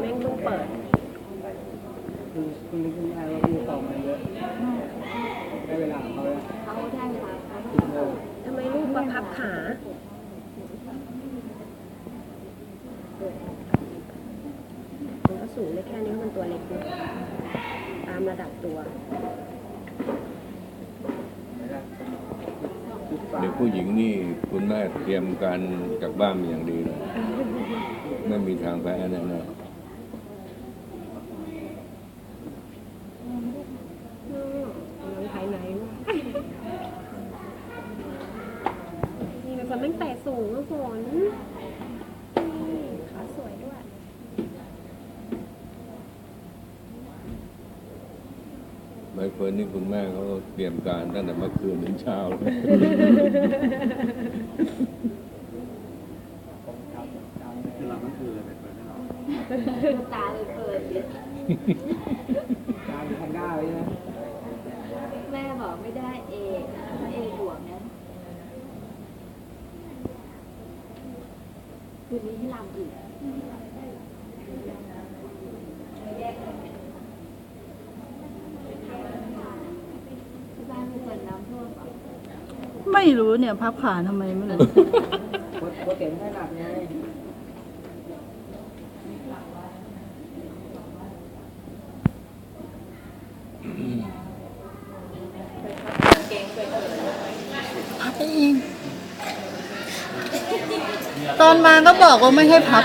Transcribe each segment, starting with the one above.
แม่งเพิ่งเปิดคือคุณนึกขึ้นได้ว่าผู้ตองมาเยอะได้เวลาของเขาแล้วเขาได้เวลาเขาสิบโมงทำไมลูกประพับขามันก็สูงได้แค่นี้เพราะมันตัวเล็กด้วยตามระดับตัวสิบสามเด็กผู้หญิงนี่คุณแม่เตรียมการจากบ้านมาอย่างดีเลย ไม่มีทางแพ้แน่น นี่เป็นคนตั้งแต่สูงอะฝนนี่ขาสวยด้วย ใบเฟิร์นนี่คุณแม่เขาเตรียมการตั้งแต่เมื่อคืนถึงเช้าเลย คือเราก็คือเลยเปิดให้เรา ตาเลยเปิดเนี่ย การแพนด้าไว้นะ แม่บอกไม่ได้เอเอบวกนะ คืนนี้ให้ลำอีกที่บ้านไม่เปิดน้ำท่วมเหรอไม่รู้เนี่ย พับขาทำไมไม่รู้โคตรโคตรเต็มให้หนักไงพับเอง ตอนมาก็บอกว่าไม่ให้พับ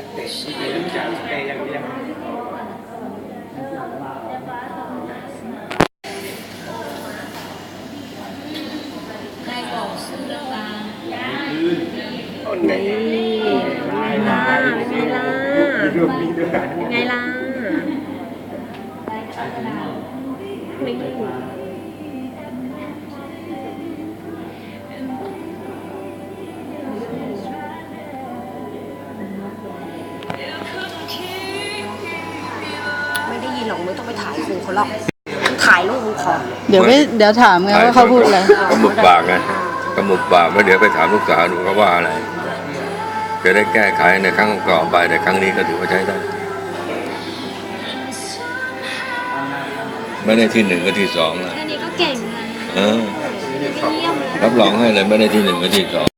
ะดาษนี่ไม่ได้ยินห รอกไม่ต้องไปถ่ายครูเขาหรอกถ่ายรูปมึงขอเดี๋ยวไม่เดี๋ยวถามไงว่าเขาพูดอะไรกำมุกปากไงกำมุกปากแล้วเดี๋ยวไปถามลูกสาวดูเขาว่าอะไรจะได้แก้ไขในครั้งก่อนไปแต่ครั้งนี้ก็ถือว่าใช้ได้ไม่ได้ที่หนึ่งก็ที่สองนะแค่นี้ก็เก่งนะเออไม่เยี่ยมเลยรับรองให้เลยไม่ได้ที่หนึ่งก็ที่สอง